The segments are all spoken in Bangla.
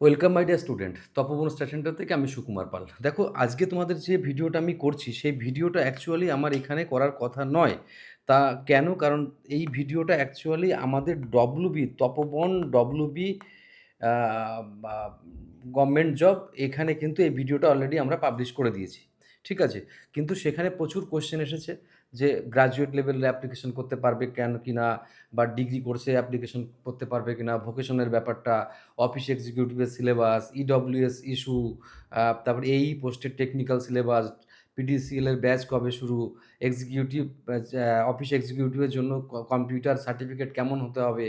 Welcome my dear student Tapoban স্টেশনটা থেকে আমি সুকুমার পাল। দেখো, আজকে তোমাদের যে ভিডিওটা আমি করছি, সেই ভিডিওটা অ্যাকচুয়ালি আমার এখানে করার কথা নয়। তা কেন? কারণ এই ভিডিওটা অ্যাকচুয়ালি আমাদের WB Tapoban WB government job এখানে কিন্তু এই ভিডিওটা অলরেডি আমরা পাবলিশ করে দিয়েছি। ঠিক আছে? কিন্তু সেখানে প্রচুর কোশ্চেন এসেছে। যে গ্রাজুয়েট লেভেলে অ্যাপ্লিকেশন করতে পারবে কেন কি না বা ডিগ্রি কোর্সে অ্যাপ্লিকেশন করতে পারবে কি না ভোকেশনের ব্যাপারটা অফিস এক্সিকিউটিভের সিলেবাস ইডব্লিউএস ইস্যু তারপর এই পোস্টের টেকনিক্যাল সিলেবাস পিডিসিএলের ব্যাচ কবে শুরু এক্সিকিউটিভ অফিস এক্সিকিউটিভের জন্য কম্পিউটার সার্টিফিকেট কেমন হতে হবে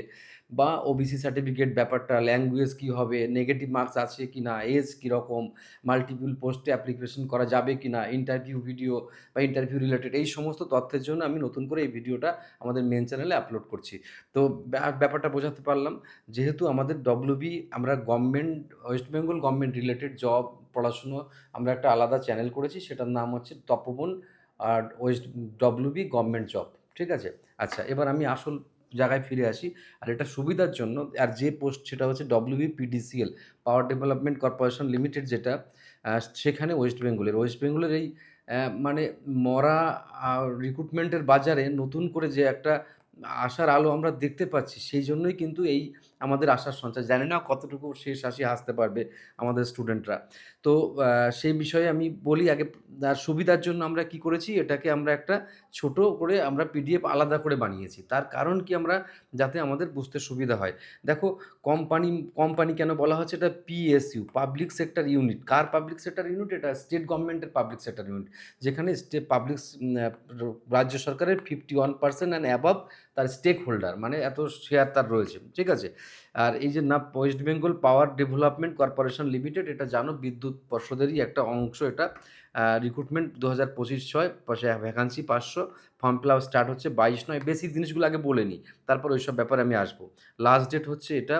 বা ওবিসি সার্টিফিকেট ব্যাপারটা ল্যাঙ্গুয়েজ কী হবে নেগেটিভ মার্কস আছে কি না এজ কীরকম মাল্টিপল পোস্টে অ্যাপ্লিকেশন করা যাবে কি না ইন্টারভিউ ভিডিও বা ইন্টারভিউ রিলেটেড এই সমস্ত তথ্যের জন্য আমি নতুন করে এই ভিডিওটা আমাদের মেন চ্যানেলে আপলোড করছি। তো ব্যাপারটা বোঝাতে পারলাম, যেহেতু আমাদের ডব্লিউবি আমরা government West Bengal government related job পড়াশুনো আমরা একটা আলাদা চ্যানেল করেছি, সেটার নাম হচ্ছে তপবন আর ওয়েস্ট ডব্লিউবি গভর্নমেন্ট জব ঠিক আছে? আচ্ছা এবার আমি আসল জায়গায় ফিরে আসি। আর এটা সুবিধার জন্য, আর যে পোস্ট সেটা হচ্ছে WBPDCL power development corporation limited যেটা সেখানে ওয়েস্ট বেঙ্গলের ওয়েস্ট বেঙ্গলের এই মানে মরা রিক্রুটমেন্টের বাজারে নতুন করে যে একটা আসার আলো আমরা দেখতে পাচ্ছি, সেই জন্যই কিন্তু এই আমাদের আশার সঞ্চার। জানি না কতটুকু শেষ হাসি হাসতে পারবে আমাদের স্টুডেন্টরা। তো সেই বিষয়ে আমি বলি, আগে সুবিধার জন্য আমরা কি করেছি? এটাকে আমরা একটা ছোট করে আমরা পিডিএফ আলাদা করে বানিয়েছি। তার কারণ কি আমরা, যাতে আমাদের বুঝতে সুবিধা হয়। দেখো কোম্পানি কোম্পানি কেন বলা হচ্ছে? এটা পিএসইউ পাবলিক সেক্টর ইউনিট কার পাবলিক সেক্টর ইউনিট এটা স্টেট গভর্নমেন্টের পাবলিক সেক্টর ইউনিট যেখানে স্টেট পাবলিক রাজ্য সরকারের fifty one percent and above তার স্টেক হোল্ডার মানে এত শেয়ার তার রয়েছে, ঠিক আছে? আর এই যে না West Bengal power development corporation limited এটা জানো, বিদ্যুৎ পর্ষদেরই একটা অংশ এটা। রিক্রুটমেন্ট দু হাজার পঁচিশ ছয় ভ্যাকান্সি পাঁচশো ফর্ম ফিল আপ স্টার্ট হচ্ছে বাইশ নয় বেসিক জিনিসগুলো আগে বলে নিই তারপর ওইসব ব্যাপারে আমি আসব। লাস্ট ডেট হচ্ছে এটা,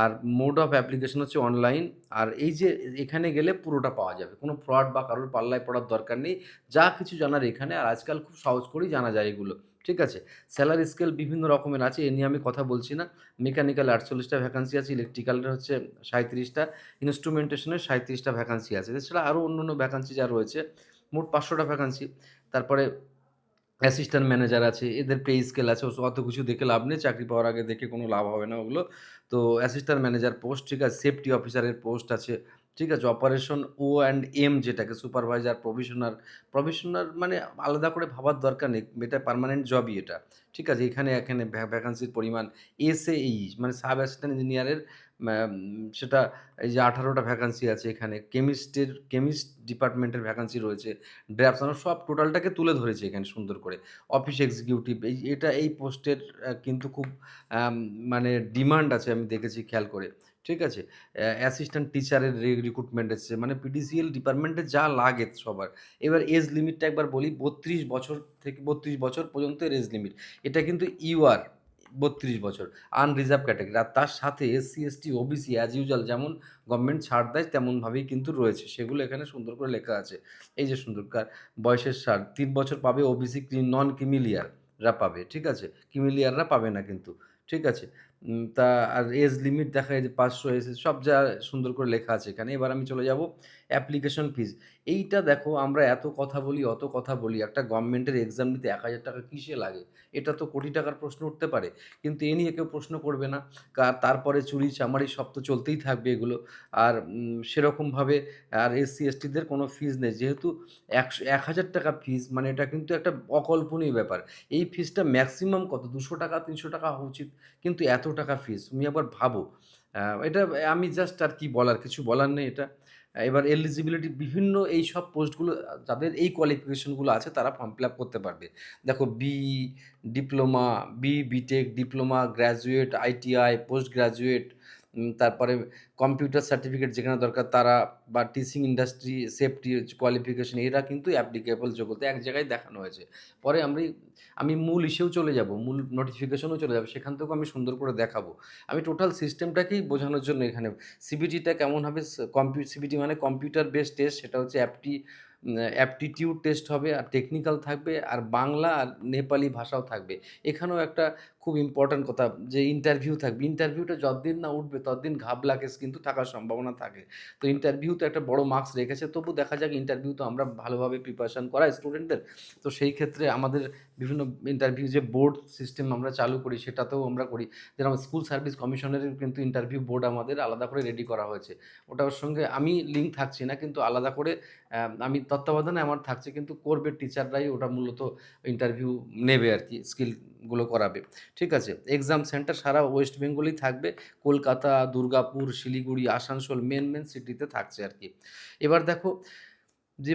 আর মোড অফ অ্যাপ্লিকেশন হচ্ছে অনলাইন আর এই যে এখানে গেলে পুরোটা পাওয়া যাবে, কোনো ফ্রড বা কারোর পাল্লায় পড়ার দরকার নেই, যা কিছু জানার এখানে, আর আজকাল খুব সহজ করেই জানা যায় এগুলো। ঠিক আছে? স্যালারি স্কেল বিভিন্ন রকমের আছে, এ নিয়ে আমি কথা বলছি না। মেকানিক্যাল আটচল্লিশটা ভ্যাকান্সি আছে ইলেকট্রিক্যালের হচ্ছে সাঁত্রিশটা ইনস্ট্রুমেন্টেশনের সাঁত্রিশটা ভ্যাকান্সি আছে। এছাড়া আরও অন্য অন্য ভ্যাকান্সি যা রয়েছে, মোট পাঁচশোটা ভ্যাকান্সি তারপরে অ্যাসিস্ট্যান্ট ম্যানেজার আছে, এদের পে স্কেল আছে, অত কিছু দেখে লাভ নেই, চাকরি পাওয়ার আগে দেখে কোনো লাভ হবে না ওগুলো। তো অ্যাসিস্ট্যান্ট ম্যানেজার পোস্ট ঠিক আছে সেফটি অফিসারের পোস্ট আছে ঠিক আছে অপারেশন ও অ্যান্ড এম যেটাকে সুপারভাইজার প্রভিশনার প্রভিশনার মানে আলাদা করে ভাবার দরকার নেই, এটা পার্মানেন্ট জবই এটা, ঠিক আছে? এখানে এখানে ভ্যাকান্সির পরিমাণ এসে এই মানে সাব অ্যাসিস্ট্যান্ট ইঞ্জিনিয়ারের সেটা এই যে আঠারোটা ভ্যাকান্সি আছে এখানে কেমিস্টের কেমিস্ট ডিপার্টমেন্টের ভ্যাকান্সি রয়েছে ড্রাফটস সব টোটালটাকে তুলে ধরেছে এখানে সুন্দর করে অফিস এক্সিকিউটিভ এই, এটা এই পোস্টের কিন্তু খুব মানে ডিমান্ড আছে আমি দেখেছি, খেয়াল করে ঠিক আছে? অ্যাসিস্ট্যান্ট টিচারের রিক্রুটমেন্ট এসছে মানে পিডিসিএল ডিপার্টমেন্টে যা লাগে সবার। এবার এজ লিমিটটা একবার বলি, বত্রিশ বছর থেকে বত্রিশ বছর পর্যন্ত এজ লিমিট এটা কিন্তু ইউআর বত্রিশ বছর আনরিজার্ভ ক্যাটাগরি আর তার সাথে SC ST OBC as usual যেমন গভর্নমেন্ট ছাড় দেয়, তেমনভাবেই কিন্তু রয়েছে। সেগুলো এখানে সুন্দর করে লেখা আছে। এই যে সুন্দর কার, বয়সের ছাড় তিন বছর পাবে ওবিসি নন কিমিলিয়াররা পাবে, ঠিক আছে? কিমিলিয়াররা পাবে না কিন্তু, ঠিক আছে? তা আর এজ লিমিট দেখা যায় যে পাঁচশো এস সব যা সুন্দর করে লেখা আছে এখানে। এবার আমি চলে যাব অ্যাপ্লিকেশন ফিজ এইটা দেখো, আমরা এত কথা বলি, অত কথা বলি, একটা গভর্নমেন্টের এক্সাম নিতে এক হাজার টাকা কিসে লাগে? এটা তো কোটি টাকার প্রশ্ন উঠতে পারে। কিন্তু এ নিয়ে কেউ প্রশ্ন করবে না। তারপরে চুরি চামারি সব তো চলতেই থাকবে এগুলো। আর সেরকমভাবে আর এসসি এসটিদের কোনো ফিজ নেই। যেহেতু একশো, এক হাজার টাকা ফিজ মানে এটা কিন্তু একটা অকল্পনীয় ব্যাপার। এই ফিজটা ম্যাক্সিমাম কত? দুশো টাকা, তিনশো টাকা হওয়া উচিত। কিন্তু এত টাকা ফিস তুমি আবার ভাবো। এটা আমি জাস্ট আর কি বলার, কিছু বলার নেই এটা। এবার এলিজিবিলিটি বিভিন্ন এই সব পোস্টগুলো, যাদের এই কোয়ালিফিকেশনগুলো আছে, তারা ফর্ম ফিল আপ করতে পারবে। দেখো B diploma B BTech diploma graduate ITI post graduate তারপরে কম্পিউটার সার্টিফিকেট যেখানে দরকার তারা বা টিচিং ইন্ডাস্ট্রি সেফটি কোয়ালিফিকেশন এরা কিন্তু অ্যাপ্লিকেবল যোগ্যতা এক জায়গায় দেখানো হয়েছে। পরে আমি আমি মূল ইসেও চলে যাব, মূল নোটিফিকেশনও চলে যাবে, সেখান থেকেও আমি সুন্দর করে দেখাবো। আমি টোটাল সিস্টেমটাকেই বোঝানোর জন্য এখানে সিবিটিটা কেমন হবে কম্পিউ সিবিটি মানে কম্পিউটার বেসড টেস্ট সেটা হচ্ছে অ্যাপটি অ্যাপটিটিউড টেস্ট হবে, আর টেকনিক্যাল থাকবে, আর বাংলা আর নেপালি ভাষাও থাকবে। এখানেও একটা খুব ইম্পর্ট্যান্ট কথা, যে ইন্টারভিউ থাকবে। ইন্টারভিউটা যতদিন না উঠবে, ততদিন ঘাবলা কেস কিন্তু থাকার সম্ভাবনা থাকে। তো ইন্টারভিউ তো একটা বড় মার্কস রেখেছে, তবু দেখা যাক ইন্টারভিউ তো আমরা ভালোভাবে প্রিপারেশন করাই স্টুডেন্টদের তো সেই ক্ষেত্রে আমাদের বিভিন্ন ইন্টারভিউ যে বোর্ড সিস্টেম আমরা চালু করি, সেটাতেও আমরা করি। যেরকম স্কুল সার্ভিস কমিশনের কিন্তু ইন্টারভিউ বোর্ড আমাদের আলাদা করে রেডি করা হয়েছে। ওটার সঙ্গে আমি লিঙ্ক থাকছি না, কিন্তু আলাদা করে আমি তত্ত্বাবধানে আমার থাকছে, কিন্তু করবে টিচাররাই ওটা মূলত ইন্টারভিউ নেবে আর কি স্কিলগুলো করাবে। ঠিক আছে এক্সাম সেন্টার সারা ওয়েস্ট বেঙ্গলেই থাকবে, কলকাতা, দুর্গাপুর, শিলিগুড়ি, আসানসোল মেন মেন সিটিতে থাকছে আর কি এবার দেখো, যে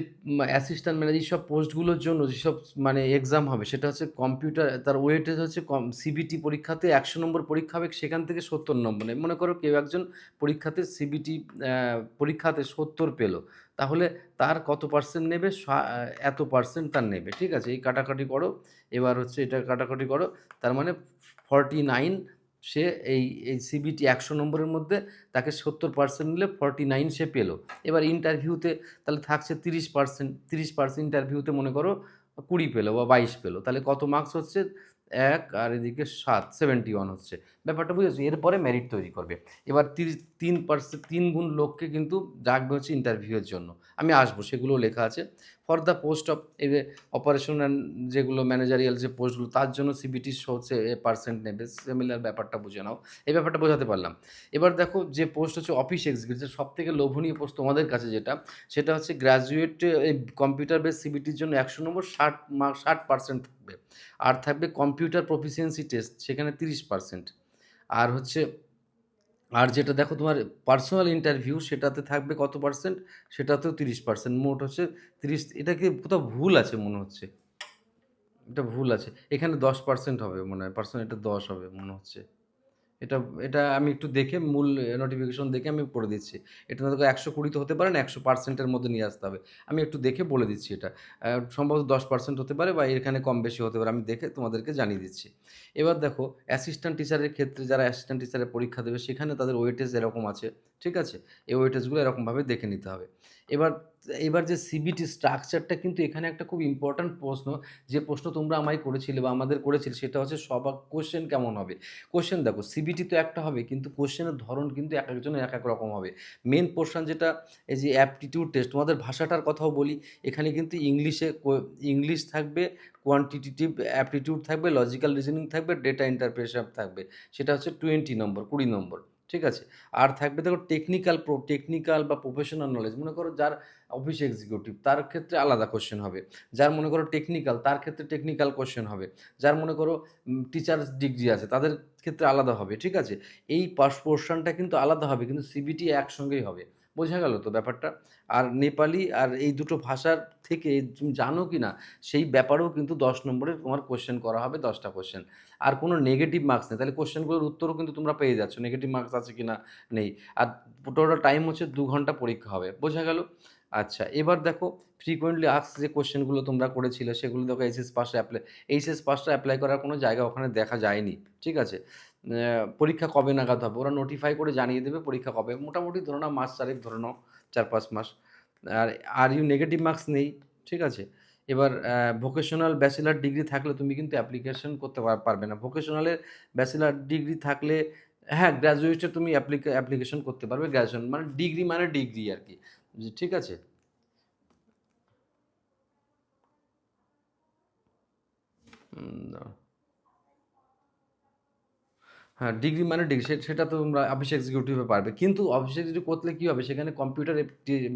অ্যাসিস্ট্যান্ট ম্যানেজার সব পোস্টগুলোর জন্য যেসব মানে এক্সাম হবে, সেটা হচ্ছে কম্পিউটার তার ওয়েটেজ হচ্ছে কম সিবিটি পরীক্ষাতে একশো নম্বর পরীক্ষা হবে, সেখান থেকে সত্তর নম্বর মনে করো কেউ একজন পরীক্ষাতে সিবিটি পরীক্ষাতে সত্তর পেল তাহলে তার কত পার্সেন্ট নেবে? এত পার্সেন্ট তার নেবে। ঠিক আছে? এই কাটাকাটি করো। এবার হচ্ছে এটা কাটাকাটি করো। তার মানে ফর্টি নাইন সে এই এই সিবিটি একশো নম্বরের মধ্যে তাকে সত্তর পার্সেন্ট নিলে ফর্টি নাইন সে পেল। এবার ইন্টারভিউতে তাহলে থাকছে তিরিশ পার্সেন্ট তিরিশ পার্সেন্ট ইন্টারভিউতে মনে করো কুড়ি পেল বা বাইশ পেল। তাহলে কত মার্কস হচ্ছে? এক আর এদিকে সাত সেভেন্টি ওয়ান হচ্ছে। ব্যাপারটা বুঝেছ? এরপরে মেরিট তৈরি করবে। এবার তিরিশ, তিন পার্সেন্ট তিন গুণ লোককে কিন্তু ডাকবে হচ্ছে ইন্টারভিউয়ের জন্য। আমি আসব সেগুলো লেখা আছে। For the post of operation and যেগুলো ম্যানেজারিয়াল যে পোস্টগুলো তার জন্য সিবিটি হচ্ছে পার্সেন্ট নেবে। সিমিলার ব্যাপারটা বুঝে নাও। এই ব্যাপারটা বোঝাতে পারলাম। এবার দেখো যে পোস্ট হচ্ছে অফিস এক্সিকিউটিভ সব থেকে লোভনীয় পোস্ট তোমাদের কাছে যেটা, সেটা হচ্ছে গ্র্যাজুয়েট এই কম্পিউটার বেস সিবিটির জন্য একশো নম্বর ষাট মার্ক ষাট পার্সেন্ট থাকবে। আর থাকবে কম্পিউটার প্রফিসিয়েন্সি টেস্ট সেখানে তিরিশ পার্সেন্ট আর হচ্ছে আর যেটা দেখো তোমার পার্সোনাল ইন্টারভিউ সেটাতে থাকবে কত পার্সেন্ট সেটাতেও তিরিশ পার্সেন্ট মোট হচ্ছে তিরিশ, এটা কি কোথাও ভুল আছে মনে হচ্ছে? এটা ভুল আছে। এখানে দশ পার্সেন্ট হবে মনে হয়। পার্সেন্ট এটা দশ হবে মনে হচ্ছে। এটা এটা আমি একটু দেখে মূল নোটিফিকেশন দেখে আমি করে দিচ্ছি। এটা দেখো একশো কুড়িতে হতে পারে না, একশো পার্সেন্টের মধ্যে নিয়ে আসতে হবে। আমি একটু দেখে বলে দিচ্ছি এটা। সম্ভবত দশ পার্সেন্ট হতে পারে বা এখানে কম বেশি হতে পারে, আমি দেখে তোমাদেরকে জানিয়ে দিচ্ছি। এবার দেখো অ্যাসিস্ট্যান্ট টিচারের ক্ষেত্রে যারা অ্যাসিস্ট্যান্ট টিচারের পরীক্ষা দেবে, সেখানে তাদের ওয়েটেজ এরকম আছে, ঠিক আছে? এই ওয়েটেজগুলো এরকমভাবে দেখে নিতে হবে। এবার এবার যে সিবিটি স্ট্রাকচারটা কিন্তু এখানে একটা খুব ইম্পর্ট্যান্ট প্রশ্ন, যে প্রশ্ন তোমরা আমায় করেছিলে বা আমাদের করেছিলে, সেটা হচ্ছে সবার কোশ্চেন কেমন হবে? কোশ্চেন দেখো সিবিটি তো একটা হবে, কিন্তু কোশ্চেনের ধরন কিন্তু এক একজনের এক এক রকম হবে। মেন পোর্শন যেটা, এই যে অ্যাপটিটিউড টেস্ট তোমাদের ভাষাটার কথাও বলি, এখানে কিন্তু ইংলিশে ইংলিশ থাকবে কোয়ান্টিটিভ অ্যাপটিটিউড থাকবে লজিক্যাল রিজনিং থাকবে ডেটা ইন্টারপ্রেশন থাকবে। সেটা হচ্ছে টোয়েন্টি নম্বর কুড়ি নম্বর ঠিক আছে? আর থাকবে দেখো টেকনিক্যাল প্রো টেকনিক্যাল বা প্রফেশনাল নলেজ মনে করো যার অফিস এক্সিকিউটিভ তার ক্ষেত্রে আলাদা কোশ্চেন হবে। যার মনে করো টেকনিক্যাল তার ক্ষেত্রে টেকনিক্যাল কোশ্চেন হবে। যার মনে করো টিচার ডিগ্রি আছে, তাদের ক্ষেত্রে আলাদা হবে, ঠিক আছে? এই পাস পোর্শনটা কিন্তু আলাদা হবে, কিন্তু সিবিটি একসঙ্গেই হবে। বোঝা গেল তো ব্যাপারটা? আর নেপালি আর এই দুটো ভাষার থেকে তুমি জানো কি না, সেই ব্যাপারেও কিন্তু দশ নম্বরের তোমার কোশ্চেন করা হবে, দশটা কোশ্চেন আর কোনো নেগেটিভ মার্কস নেই, তাহলে কোশ্চেনগুলোর উত্তরও কিন্তু তোমরা পেয়ে যাচ্ছ নেগেটিভ মার্কস আছে কি না, নেই। আর টোটাল টাইম হচ্ছে দু ঘণ্টা পরীক্ষা হবে, বোঝা গেল? আচ্ছা এবার দেখো ফ্রিকোয়েন্টলি আক্স যে কোশ্চেনগুলো তোমরা করেছিলে, সেগুলো দেখো এইচএস পাসে অ্যাপ্লাই এইচএস পাসটা অ্যাপ্লাই করার কোনো জায়গা ওখানে দেখা যায়নি, ঠিক আছে? পরীক্ষা কবে নাগাদ হবে? ওরা নোটিফাই করে জানিয়ে দেবে পরীক্ষা কবে। মোটামুটি ধরো না মাস চারেক ধরে নাও, চার পাঁচ মাস। আর আর ইউ নেগেটিভ মার্কস নেই, ঠিক আছে? এবার ভোকেশনাল ব্যাচেলার ডিগ্রি থাকলে তুমি কিন্তু অ্যাপ্লিকেশন করতে পার- পারবে না। ভোকেশনালের ব্যাচেলার ডিগ্রি থাকলে হ্যাঁ গ্র্যাজুয়েটে তুমি অ্যাপ্লিকে অ্যাপ্লিকেশন করতে পারবে গ্র্যাজুয়েশন মানে ডিগ্রি মানে ডিগ্রি আর কি। জি, ঠিক আছে। হ্যাঁ ডিগ্রি মানে ডিগ্রি সেটা তো তোমরা অফিস এক্সিকিউটিভে পারবে। কিন্তু অফিস এক্সিকিউটিভ করলে কী হবে? সেখানে কম্পিউটার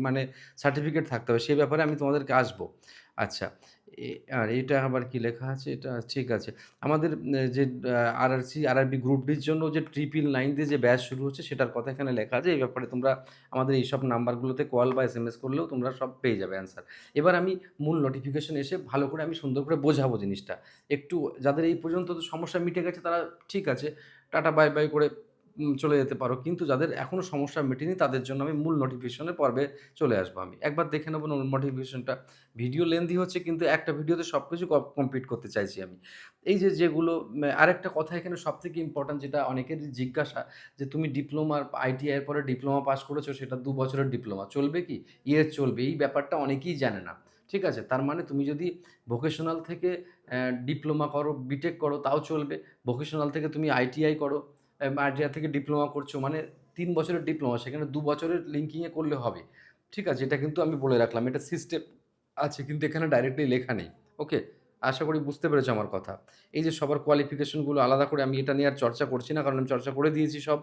মানে সার্টিফিকেট থাকতে হবে। সেই ব্যাপারে আমি তোমাদেরকে আসব। আচ্ছা আর এটা আবার কি লেখা আছে? এটা ঠিক আছে। আমাদের যে আরআরসি আরআরবি গ্রুপ ডির জন্য যে ট্রিপল নাইন দিয়ে যে ব্যাচ শুরু হচ্ছে, সেটার কথা এখানে লেখা আছে। এই ব্যাপারে তোমরা আমাদের এইসব নাম্বারগুলোতে কল বা এস এম এস করলেও তোমরা সব পেয়ে যাবে অ্যান্সার এবার আমি মূল নোটিফিকেশন এসে ভালো করে আমি সুন্দর করে বোঝাবো জিনিসটা। একটু, যাদের এই পর্যন্ত সমস্যা মিটে গেছে, তারা ঠিক আছে। টাটা বাই বাই করে চলে যেতে পারো। কিন্তু যাদের এখনও সমস্যা মেটেনি, তাদের জন্য আমি মূল নোটিফিকেশনের পর্বে চলে আসব আমি। একবার দেখে নেব নোটিফিকেশনটা ভিডিও লেন্দি হচ্ছে, কিন্তু একটা ভিডিওতে সব কিছু কমপ্লিট করতে চাইছি আমি। এই যে যেগুলো আরেকটা কথা এখানে সব থেকে ইম্পর্ট্যান্ট যেটা অনেকেরই জিজ্ঞাসা, যে তুমি ডিপ্লোমার আইটিআইয়ের পরে ডিপ্লোমা পাস করেছ, সেটা দু বছরের ডিপ্লোমা চলবে কি? ইয়ে চলবে। এই ব্যাপারটা অনেকেই জানে না। ঠিক আছে? তার মানে তুমি যদি ভোকেশনাল থেকে ডিপ্লোমা করো বিটেক করো, তাও চলবে। ভোকেশনাল থেকে তুমি আইটিআই করো। আইটিআই থেকে ডিপ্লোমা করছ মানে তিন বছরের ডিপ্লোমা সেখানে দু বছরের লিঙ্কিংয়ে করলে হবে। ঠিক আছে, এটা কিন্তু আমি বলে রাখলাম, এটা সিস্টেম আছে, কিন্তু এখানে ডাইরেক্টলি লেখা নেই। ওকে আশা করি বুঝতে পেরেছ আমার কথা। এই যে সবার কোয়ালিফিকেশনগুলো আলাদা করে আমি এটা নিয়ে আর চর্চা করছি না, কারণ আমি চর্চা করে দিয়েছি সব।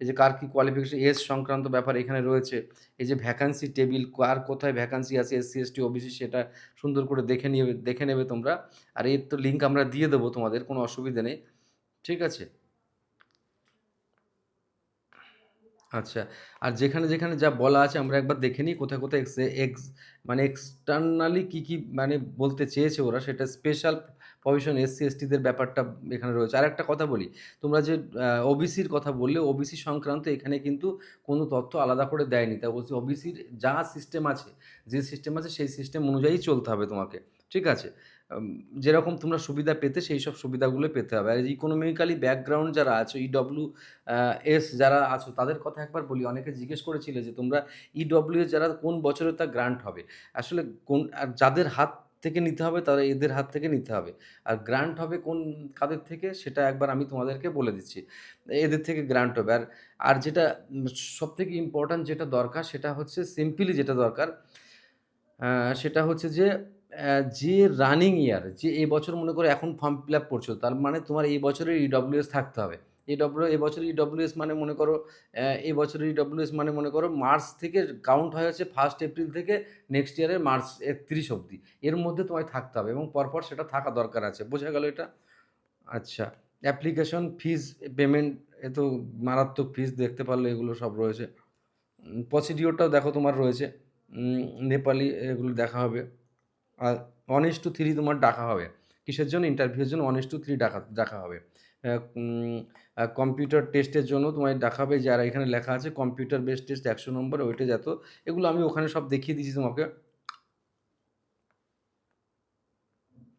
এই যে কার কী কোয়ালিফিকেশন এস সংক্রান্ত ব্যাপার এখানে রয়েছে। এই যে ভ্যাকান্সি টেবিল কার কোথায় ভ্যাকান্সি আছে এসসি এসটি ওবিসি সেটা সুন্দর করে দেখে নিয়ে, দেখে নেবে তোমরা। আর এর তো লিঙ্ক আমরা দিয়ে দেবো তোমাদের, কোনো অসুবিধে নেই। ঠিক আছে? আচ্ছা আর যেখানে যেখানে যা বলা আছে আমরা একবার দেখে নিই কোথায় কোথায় এক্স এক্স মানে এক্সটার্নালি কী কী মানে বলতে চেয়েছে ওরা, সেটা স্পেশাল প্রভিশন এসসি, এসটিদের ব্যাপারটা এখানে রয়েছে। আর একটা কথা বলি, তোমরা যে ওবিসির কথা বললে ওবিসি সংক্রান্ত এখানে কিন্তু কোনো তথ্য আলাদা করে দেয়নি। তা ওবিসির যা সিস্টেম আছে, যে সিস্টেম আছে, সেই সিস্টেম অনুযায়ী চলতে হবে তোমাকে, ঠিক আছে? যেরকম তোমরা সুবিধা পেতে সেই সব সুবিধাগুলো পেতে হবে। আর ইকোনমিক্যালি ব্যাকগ্রাউন্ড যারা আছো ইডব্লিউ এস যারা আছো, তাদের কথা একবার বলি, অনেকে জিজ্ঞেস করেছিলে যে তোমরা ইডব্লিউ এস যারা, কোন বছরে তা গ্রান্ট হবে? আসলে কোন, আর যাদের হাত থেকে নিতে হবে, তারা এদের হাত থেকে নিতে হবে। আর গ্রান্ট হবে কোন কাদের থেকে, সেটা একবার আমি তোমাদেরকে বলে দিচ্ছি। এদের থেকে গ্রান্ট হবে। আর আর যেটা সব থেকে ইম্পর্ট্যান্ট যেটা দরকার, সেটা হচ্ছে সিম্পলি যেটা দরকার সেটা হচ্ছে যে যে রানিং ইয়ার যে এই বছর মনে করো এখন ফর্ম ফিল আপ করছ তার মানে তোমার এই বছরের ইডব্লিউএস থাকতে হবে। ইডব্লিউ এই বছরের ইডব্লিউএস মানে মনে করো আহ, এই বছরের ইডব্লিউএস মানে মনে করো মার্চ থেকে কাউন্ট হয়ে হচ্ছে ফার্স্ট এপ্রিল থেকে নেক্সট ইয়ারের মার্চ একত্রিশ অবধি। এর মধ্যে তোমায় থাকতে হবে এবং পরপর সেটা থাকা দরকার আছে। বোঝা গেল এটা? আচ্ছা অ্যাপ্লিকেশন ফিজ পেমেন্ট এ তো মারাত্মক ফিজ দেখতে পারলে এগুলো সব রয়েছে। প্রসিডিওরটাও দেখো তোমার রয়েছে। নেপালি এগুলো দেখা হবে। ওয়ান ইস টু থ্রি তোমার ডাকা হবে। কিসের জন্য? ইন্টারভিউর জন্য ওয়ান ইস টু থ্রি ডাকা ডাকা হবে। কম্পিউটার টেস্টের জন্য তোমায় হবে। যারা এখানে লেখা আছে কম্পিউটার বেস টেস্ট একশো নম্বর ওইটা যেত। এগুলো আমি ওখানে সব দেখিয়ে দিয়েছি তোমাকে।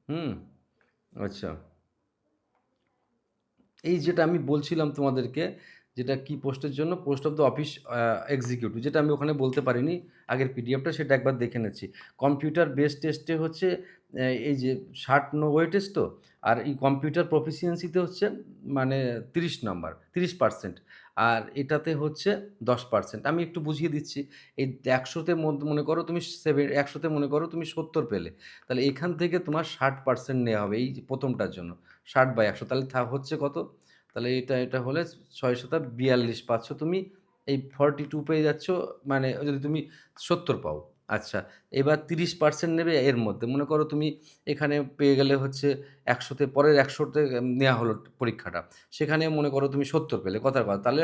হুম আচ্ছা। এই যেটা আমি বলছিলাম তোমাদেরকে যেটা কি পোস্টের জন্য? Post of the office executive, যেটা আমি ওখানে বলতে পারিনি। আগের পিডিএফটা সেটা একবার দেখে নিচ্ছি কম্পিউটার বেস টেস্টে হচ্ছে এই যে ষাট নব্বই টেস্ট তো, আর এই কম্পিউটার প্রফিসিয়েন্সিতে হচ্ছে মানে তিরিশ নম্বর, তিরিশ পার্সেন্ট। আর এটাতে হচ্ছে দশ পার্সেন্ট। আমি একটু বুঝিয়ে দিচ্ছি, এই একশোতে মনে করো তুমি সেভেন, একশোতে মনে করো তুমি সত্তর পেলে। তাহলে এখান থেকে তোমার ষাট পার্সেন্ট নেওয়া হবে এই প্রথমটার জন্য। ষাট বাই একশো, তাহলে হচ্ছে কত? তাহলে এটা এটা হলে ছয় শতা বিয়াল্লিশ পাচ্ছ তুমি এই ফর্টি টু পেয়ে যাচ্ছ মানে যদি তুমি সত্তর পাও। আচ্ছা এবার তিরিশ পার্সেন্ট নেবে এর মধ্যে। মনে করো তুমি এখানে পেয়ে গেলে হচ্ছে একশোতে পরের একশোতে নেওয়া হলো পরীক্ষাটা। সেখানে মনে করো তুমি সত্তর পেলে, কথার কথা। তাহলে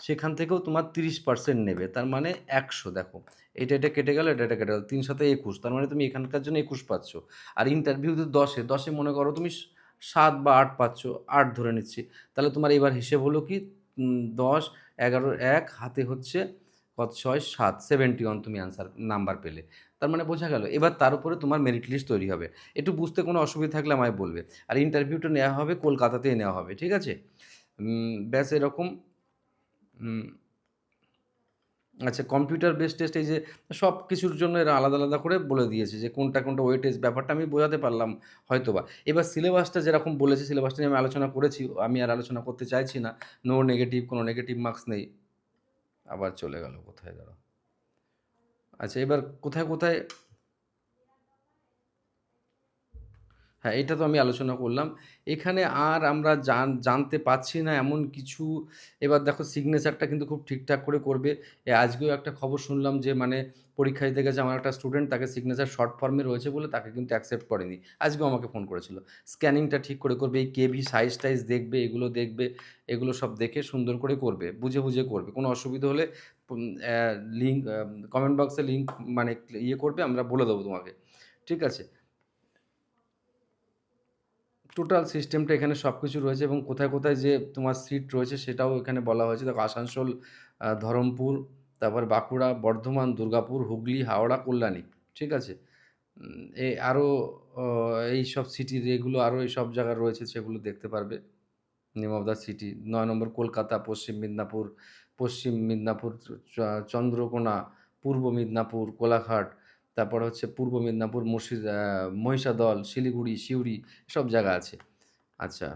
সেখান থেকেও তোমার তিরিশ পার্সেন্ট নেবে। তার মানে একশো, দেখো। এটা এটা কেটে গেল, এটা এটা কেটে গেল। তিন সাথে একুশ। তার মানে তুমি এখানকার জন্য একুশ পাচ্ছ। আর ইন্টারভিউ তো দশে। দশে মনে করো তুমি সাত বা আট পাচ্ছ আট ধরে নিচ্ছি। তাহলে তোমার এবার হিসেব হলো কি? দশ, এগারো, এক, হাতে হচ্ছে কত? ছয়, সাত সেভেন্টি ওয়ান তুমি আনসার নাম্বার পেলে। তার মানে বোঝা গেল, এবার তার উপরে তোমার মেরিট লিস্ট তৈরি হবে। একটু বুঝতে কোনো অসুবিধা থাকলে আমায় বলবে। আর ইন্টারভিউটা নেওয়া হবে, কলকাতাতেই নেওয়া হবে, ঠিক আছে? ব্যাস এরকম। আচ্ছা কম্পিউটার বেস টেস্ট এই যে সব কিছুর জন্য এরা আলাদা আলাদা করে বলে দিয়েছে যে কোনটা কোনটা ওয়েটেজ ব্যাপারটা আমি বোঝাতে পারলাম হয়তোবা। এবার সিলেবাসটা যেরকম বলেছে সিলেবাসটা নিয়ে আমি আলোচনা করেছি, আমি আর আলোচনা করতে চাইছি না। নো নেগেটিভ কোনো নেগেটিভ মার্কস নেই। আবার চলে গেল, কোথায় দাঁড়ো আচ্ছা এবার কোথায় কোথায় হ্যাঁ এটা তো আমি আলোচনা করলাম। এখানে আর আমরা জান, জানতে পাচ্ছি না এমন কিছু। এবার দেখো সিগনেচারটা কিন্তু খুব ঠিকঠাক করে করবে। আজকেও একটা খবর শুনলাম যে মানে পরীক্ষা দিতে গেছে আমার একটা স্টুডেন্ট তাকে সিগনেচার শর্ট ফর্মে রয়েছে বলে তাকে কিন্তু অ্যাকসেপ্ট করেনি। আজকেও আমাকে ফোন করেছিল। স্ক্যানিংটা ঠিক করে করবে, এই কেভি সাইজ টাইজ দেখবে, এগুলো দেখবে, এগুলো সব দেখে সুন্দর করে করবে, বুঝে বুঝে করবে। কোনো অসুবিধা হলে লিঙ্ক কমেন্ট বক্সে লিঙ্ক মানে ইয়ে করবে, আমরা বলে দেবো তোমাকে। ঠিক আছে? টোটাল সিস্টেমটা এখানে সব কিছু রয়েছে এবং কোথায় কোথায় যে তোমার সিট রয়েছে সেটাও এখানে বলা হয়েছে। দেখো আসানসোল ধরমপুর তারপর বাঁকুড়া বর্ধমান দুর্গাপুর হুগলি হাওড়া কল্যাণী ঠিক আছে? উম, এ আরও এই সব সিটির এগুলো আরও এই সব জায়গা রয়েছে সেগুলো দেখতে পারবে। নেম অফ দ্য সিটি নয় নম্বর কলকাতা পশ্চিম মিদনাপুর পশ্চিম মিদনাপুর চন্দ্রকোনা পূর্ব মিদনাপুর কোলাঘাট তারপর হচ্ছে পূর্ব মেদিনীপুর, মুর্শিদ মহিষাদল, শিলিগুড়ি, সিউড়ি সব জায়গা আছে। আচ্ছা।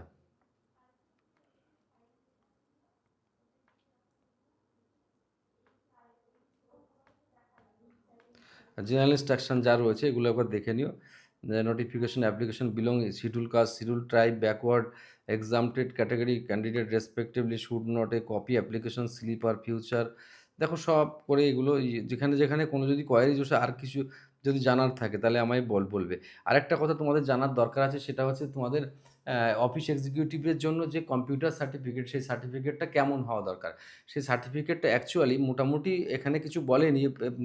জেনারেল ইনস্ট্রাকশন যা রয়েছে এগুলো একবার দেখে নিও। Notification application belong schedule caste, schedule tribe, backward, exempted category candidate respectively should not a copy application slip or future দেখো সব করে এগুলো যেখানে, যেখানে কোনো যদি কোয়েরিজ বসে আর কিছু যদি জানার থাকে তাহলে আমায় বল বলবে। আরেকটা কথা তোমাদের জানার দরকার আছে সেটা হচ্ছে তোমাদের অফিস এক্সিকিউটিভের জন্য যে কম্পিউটার সার্টিফিকেট সেই সার্টিফিকেটটা কেমন হওয়া দরকার? সেই সার্টিফিকেটটা অ্যাকচুয়ালি মোটামুটি এখানে কিছু বলেনি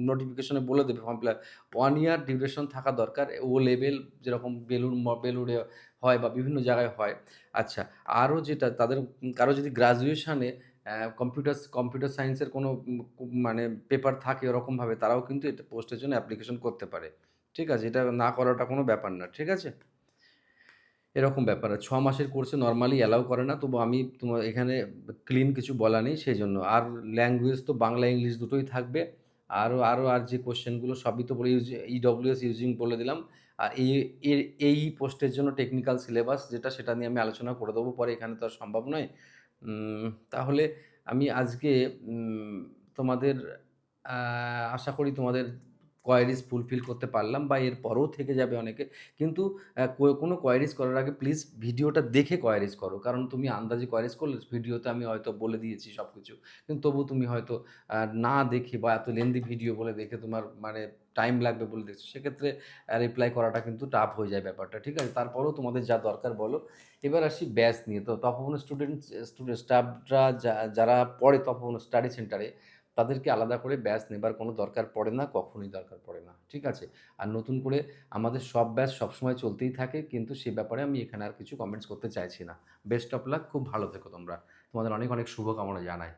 নোটিফিকেশনে বলে দেবে form fill up 1 year duration থাকা দরকার। ও লেভেল যেরকম বেলুর বেলুড়ে হয় বা বিভিন্ন জায়গায় হয়। আচ্ছা আরও যেটা তাদের কারও যদি গ্র্যাজুয়েশনে অ্যা কম্পিউটার কম্পিউটার সায়েন্সের কোনো মানে পেপার থাকে ওরকমভাবে তারাও কিন্তু এটা পোস্টের জন্য অ্যাপ্লিকেশন করতে পারে। ঠিক আছে? এটা না করাটা কোনো ব্যাপার না। ঠিক আছে? এরকম ব্যাপার। ছ মাসের কোর্সে নর্মালি অ্যালাউ করে না। তবু আমি তোমার এখানে ক্লিন কিছু বলা নেই সেই জন্য আর ল্যাঙ্গুয়েজ তো বাংলা, ইংলিশ দুটোই থাকবে। আরও আরও আর যে কোয়েশ্চেনগুলো সবই তো বলে ইউজ ইডব্লিউএস ইউজিং বলে দিলাম। আর এই এই পোস্টের জন্য টেকনিক্যাল সিলেবাস যেটা সেটা নিয়ে আমি আলোচনা করে দেবো পরে এখানে তো আর সম্ভব নয়। তাহলে আমি আজকে তোমাদের আশা করি তোমাদের কোয়েরিজ ফুলফিল করতে পারলাম বা এর পরেও থেকে যাবে অনেকে। কিন্তু কোনো কোয়ারিজ করার আগে প্লিজ ভিডিওটা দেখে কোয়ারিজ করো। কারণ তুমি আন্দাজে কোয়েরিজ করলে ভিডিওতে আমি হয়তো বলে দিয়েছি সব কিছু কিন্তু তবু তুমি হয়তো না দেখে বা এত লেন্দি ভিডিও বলে দেখে তোমার মানে টাইম লাগবে বলে দেখছ। সেক্ষেত্রে রিপ্লাই করাটা কিন্তু টাফ হয়ে যায় ব্যাপারটা। ঠিক আছে? তারপরেও তোমাদের যা দরকার বলো। এবার আসি ব্যাচ নিয়ে। তো তপবন স্টুডেন্টস স্টুডেন্ট স্টাফরা যারা পড়ে তপবন স্টাডি সেন্টারে তাদেরকে আলাদা করে ব্যাচ নেবার কোনো দরকার পড়ে না, কখনোই দরকার পড়ে না। ঠিক আছে? আর নতুন করে আমাদের সব ব্যাচ সবসময় চলতেই থাকে। কিন্তু সে ব্যাপারে আমি এখানে আর কিছু কমেন্টস করতে চাইছি না। Best of luck. খুব ভালো থেকো তোমরা। তোমাদের অনেক, অনেক শুভকামনা জানাই।